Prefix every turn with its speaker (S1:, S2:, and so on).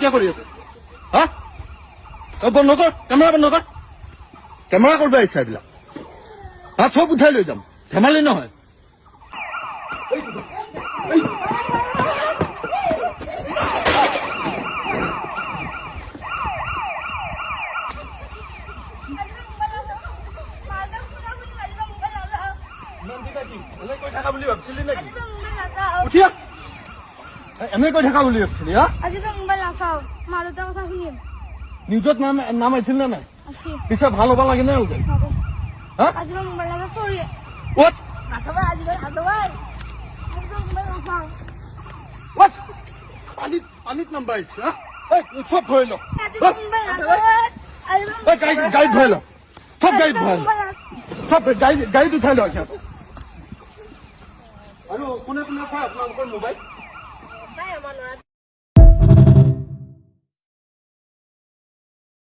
S1: কিয় কৰি আছে? হা? তই বন্ধ কৰ কেমেৰা বন্ধ কৰ। কেমেৰা কৰিব আহিছা এইবিলাক হা চব উঠাই লৈ যাম। ধেমালি নহয়। উঠি কৈ থাকা বুলি ভাবিছিলি হা?
S2: আজিপা মোবাইল নাচাও। মা দেউতাৰ কথা শুনিম।
S1: নিউজত নাম নাম আহিছিল নে নাই? পিছে ভালো হ'ব লাগে নে ওলাই?
S2: হ'ব।
S1: হা?
S2: আজিপা মোবাইল নাচাও চৰি।
S1: What?
S2: নাচাবা আজিপা নাচাবা আজিপা মোবাইল নাচাও।
S1: What? পানীত পানীত নাম্বাৰ আহিছে হা? চব ধৰি ল
S2: আজিপা মোবাইল নাচাও। আজিপা
S1: এই, গাড়ী গাড়ীত ল চব গাড়ীত ভৰাই ল চব গাড়ী গাড়ীত উঠাই ল আৰু কোনে কোনে চাই আপোনালোকৰ মোবাইল?
S2: আমাৰ ল'ৰা